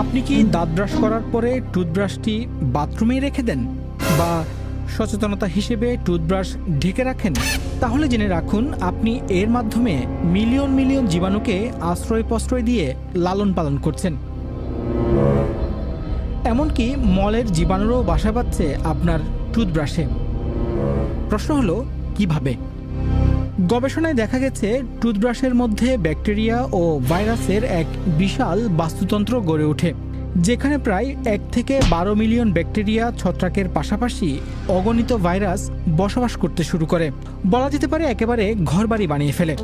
আপনি কি দাঁত ব্রাশ করার পরে টুথব্রাশটি বাথরুমেই রেখে দেন? বা সচেতনতা হিসেবে টুথব্রাশ ঢেকে রাখেন? তাহলে জেনে রাখুন, আপনি এর মাধ্যমে মিলিয়ন মিলিয়ন জীবাণুকে আশ্রয় প্রশ্রয় দিয়ে লালন পালন করছেন। এমনকি মলের জীবাণুরও বাসা বাঁধছে আপনার টুথব্রাশে প্রশ্ন হলো, কীভাবে? গবেষণায় দেখা গেছে, টুথব্রাশের মধ্যে ব্যাকটেরিয়া ও ভাইরাসের এক বিশাল বাস্তুতন্ত্র গড়ে ওঠে, যেখানে প্রায় এক থেকে বারো মিলিয়ন ব্যাকটেরিয়া ছত্রাকের পাশাপাশি অগণিত ভাইরাস বসবাস করতে শুরু করে। বলা যেতে পারে একেবারে ঘরবাড়ি বানিয়ে ফেলে।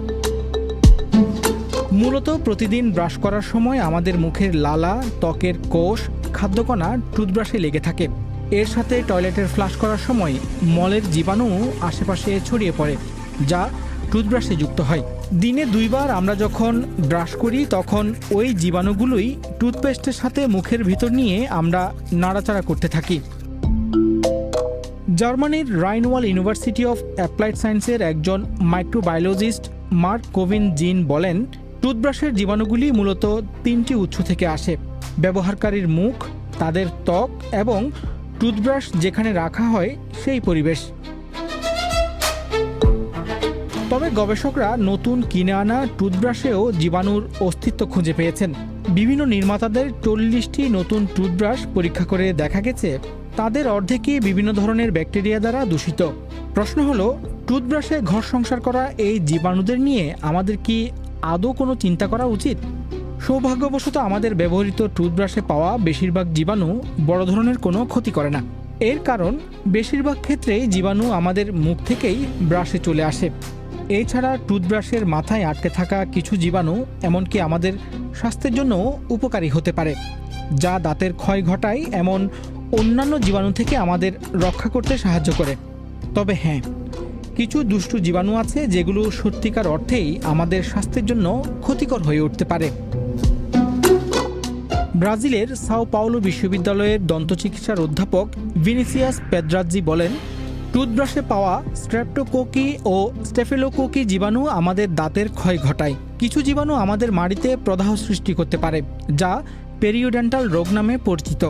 মূলত প্রতিদিন ব্রাশ করার সময় আমাদের মুখের লালা, ত্বকের কোষ, খাদ্যকণা টুথব্রাশে লেগে থাকে। এর সাথে টয়লেটের ফ্লাশ করার সময় মলের জীবাণু আশেপাশে ছড়িয়ে পড়ে। যা টুথব্রাশে যুক্ত হয়। দিনে দুইবার আমরা যখন ব্রাশ করি, তখন ওই জীবাণুগুলোই টুথপেস্টের সাথে মুখের ভিতর নিয়ে আমরা নাড়াচাড়া করতে থাকি। জার্মানির রাইনওয়াল ইউনিভার্সিটি অফ অ্যাপ্লাইড সায়েন্সের একজন মাইক্রোবায়োলজিস্ট মার্ক কোভিন জিন বলেন, টুথব্রাশের জীবাণুগুলি মূলত তিনটি উৎস থেকে আসে। ব্যবহারকারীর মুখ, তাদের ত্বক এবং টুথব্রাশ যেখানে রাখা হয় সেই পরিবেশ। তবে গবেষকরা নতুন কিনে আনা টুথব্রাশেও জীবাণুর অস্তিত্ব খুঁজে পেয়েছেন। বিভিন্ন নির্মাতাদের চল্লিশটি নতুন টুথব্রাশ পরীক্ষা করে দেখা গেছে, তাদের অর্ধেকই বিভিন্ন ধরনের ব্যাকটেরিয়া দ্বারা দূষিত। প্রশ্ন হলো, টুথব্রাশে ঘর সংসার করা এই জীবাণুদের নিয়ে আমাদের কি আদৌ কোনো চিন্তা করা উচিত? সৌভাগ্যবশত আমাদের ব্যবহৃত টুথব্রাশে পাওয়া বেশিরভাগ জীবাণু বড় ধরনের কোনো ক্ষতি করে না। এর কারণ, বেশিরভাগ ক্ষেত্রেই জীবাণু আমাদের মুখ থেকেই ব্রাশে চলে আসে। এছাড়া টুথব্রাশের মাথায় আটকে থাকা কিছু জীবাণু এমনকি আমাদের স্বাস্থ্যের জন্য উপকারী হতে পারে, যা দাঁতের ক্ষয় ঘটায় এমন অন্যান্য জীবাণু থেকে আমাদের রক্ষা করতে সাহায্য করে। তবে হ্যাঁ কিছু দুষ্টু জীবাণু আছে যেগুলো সত্যিকার অর্থেই আমাদের স্বাস্থ্যের জন্য ক্ষতিকর হয়ে উঠতে পারে। ব্রাজিলের সাও পাওলো বিশ্ববিদ্যালয়ের দন্তচিকিৎসার অধ্যাপক ভিনিসিয়াস পেদ্রাজ্জি বলেন টুথব্রাশে পাওয়া স্ট্রেপ্টোকোকি ও স্টেফেলোকোকি জীবাণু আমাদের দাঁতের ক্ষয় ঘটায়। কিছু জীবাণু আমাদের মাড়িতে প্রদাহ সৃষ্টি করতে পারে, যা পেরিওডেন্টাল রোগ নামে পরিচিত।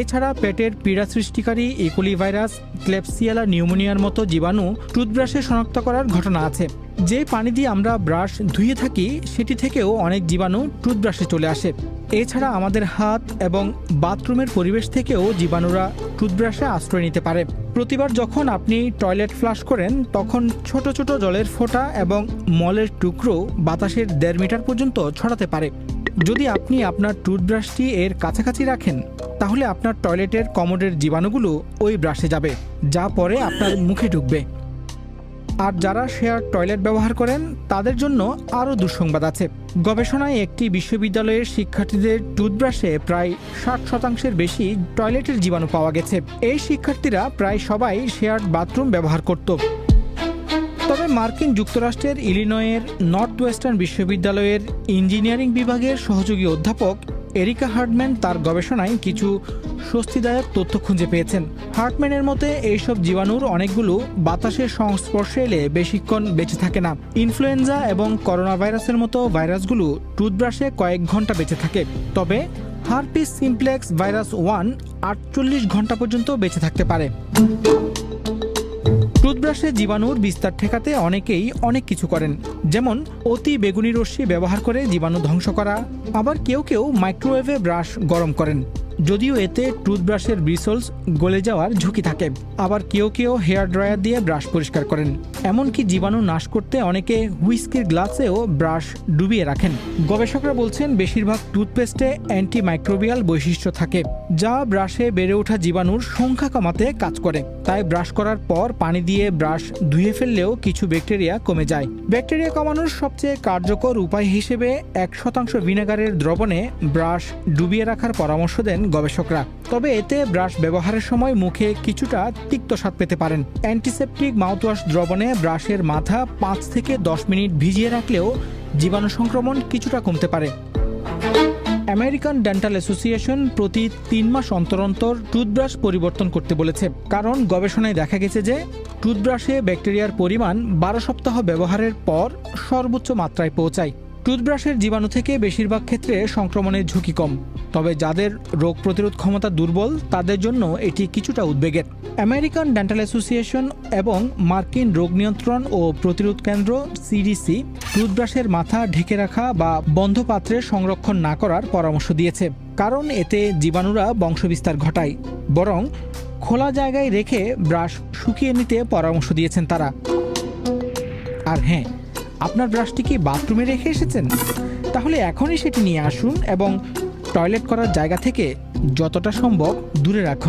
এছাড়া পেটের পীড়া সৃষ্টিকারী ইকুলি ভাইরাস ক্লেপসিয়ালা নিউমোনিয়ার মতো জীবাণু টুথব্রাশে শনাক্ত করার ঘটনা আছে। যে পানি দিয়ে আমরা ব্রাশ ধুয়ে থাকি, সেটি থেকেও অনেক জীবাণু টুথব্রাশে চলে আসে। এছাড়া আমাদের হাত এবং বাথরুমের পরিবেশ থেকেও জীবাণুরা টুথব্রাশে আশ্রয় নিতে পারে। প্রতিবার যখন আপনি টয়লেট ফ্লাশ করেন, তখন ছোট ছোট জলের ফোঁটা এবং মলের টুকরো বাতাসের দেড় মিটার পর্যন্ত ছড়াতে পারে। যদি আপনি আপনার টুথব্রাশটি এর কাছাকাছি রাখেন, তাহলে আপনার টয়লেটের কমোডের জীবাণুগুলো ওই ব্রাশে যাবে, যা পরে আপনার মুখে ঢুকবে। আর যারা শেয়ার টয়লেট ব্যবহার করেন, তাদের জন্য আরও দুঃসংবাদ আছে। গবেষণায় একটি বিশ্ববিদ্যালয়ের শিক্ষার্থীদের টুথব্রাশে প্রায় ষাট শতাংশের বেশি টয়লেটের জীবাণু পাওয়া গেছে। এই শিক্ষার্থীরা প্রায় সবাই শেয়ার বাথরুম ব্যবহার করত। তবে মার্কিন যুক্তরাষ্ট্রের ইলিনয়ের নর্থ ওয়েস্টার্ন বিশ্ববিদ্যালয়ের ইঞ্জিনিয়ারিং বিভাগের সহযোগী অধ্যাপক এরিকা হার্টম্যান তার গবেষণায় কিছু স্বস্তিদায়ক তথ্য খুঁজে পেয়েছেন। হার্টম্যানের মতে, এইসব জীবাণুর অনেকগুলো বাতাসের সংস্পর্শে এলে বেশিক্ষণ বেঁচে থাকে না। ইনফ্লুয়েঞ্জা এবং করোনা ভাইরাসের মতো ভাইরাসগুলো টুথব্রাশে কয়েক ঘণ্টা বেঁচে থাকে। তবে হার্পিস সিমপ্লেক্স ভাইরাস ওয়ান আটচল্লিশ ঘণ্টা পর্যন্ত বেঁচে থাকতে পারে। টুথব্রাশে জীবাণুর বিস্তার ঠেকাতে অনেকেই অনেক কিছু করেন। যেমন, অতি বেগুনি রশ্মি ব্যবহার করে জীবাণু ধ্বংস করা। আবার কেউ কেউ মাইক্রোওয়েভে ব্রাশ গরম করেন। যদিও এতে টুথব্রাশের ব্রিসলস গলে যাওয়ার ঝুঁকি থাকে। আবার কেউ কেউ হেয়ার ড্রায়ার দিয়ে ব্রাশ পরিষ্কার করেন। এমনকি জীবাণু নাশ করতে অনেকে হুইস্কির গ্লাসেও ব্রাশ ডুবিয়ে রাখেন। গবেষকরা বলছেন, বেশিরভাগ টুথপেস্টে অ্যান্টিমাইক্রোবিয়াল বৈশিষ্ট্য থাকে, যা ব্রাশে বেড়ে ওঠা জীবাণুর সংখ্যা কমাতে কাজ করে। তাই ব্রাশ করার পর পানি দিয়ে ব্রাশ ধুয়ে ফেললেও কিছু ব্যাকটেরিয়া কমে যায়। ব্যাকটেরিয়া কমানোর সবচেয়ে কার্যকর উপায় হিসেবে এক শতাংশ ভিনেগারের দ্রবণে ব্রাশ ডুবিয়ে রাখার পরামর্শ দেন গবেষকরা। তবে এতে ব্রাশ ব্যবহারের সময় মুখে কিছুটা তিক্ত স্বাদ পেতে পারেন। অ্যান্টিসেপটিক মাউথওয়াশ দ্রবণে ব্রাশের মাথা পাঁচ থেকে দশ মিনিট ভিজিয়ে রাখলেও জীবাণু সংক্রমণ কিছুটা কমতে পারে। আমেরিকান ডেন্টাল অ্যাসোসিয়েশন প্রতি তিন মাস অন্তর অন্তর টুথব্রাশ পরিবর্তন করতে বলেছে। কারণ গবেষণায় দেখা গেছে যে টুথব্রাশে ব্যাকটেরিয়ার পরিমাণ বারো সপ্তাহ ব্যবহারের পর সর্বোচ্চ মাত্রায় পৌঁছায়। টুথব্রাশের জীবাণু থেকে বেশিরভাগ ক্ষেত্রে সংক্রমণের ঝুঁকি কম। তবে যাদের রোগ প্রতিরোধ ক্ষমতা দুর্বল, তাদের জন্য এটি কিছুটা উদ্বেগের। আমেরিকান ডেন্টাল অ্যাসোসিয়েশন এবং মার্কিন রোগ নিয়ন্ত্রণ ও প্রতিরোধ কেন্দ্র সিডিসি টুথব্রাশের মাথা ঢেকে রাখা বা বন্ধ পাত্রে সংরক্ষণ না করার পরামর্শ দিয়েছে, কারণ এতে জীবাণুরা বংশবিস্তার ঘটায়। বরং খোলা জায়গায় রেখে ব্রাশ শুকিয়ে নিতে পরামর্শ দিয়েছেন তারা। আর হ্যাঁ আপনার ব্রাশটি কি বাথরুমে রেখে এসেছেন? তাহলে এখনই সেটি নিয়ে আসুন এবং টয়লেট করার জায়গা থেকে যতটা সম্ভব দূরে রাখুন।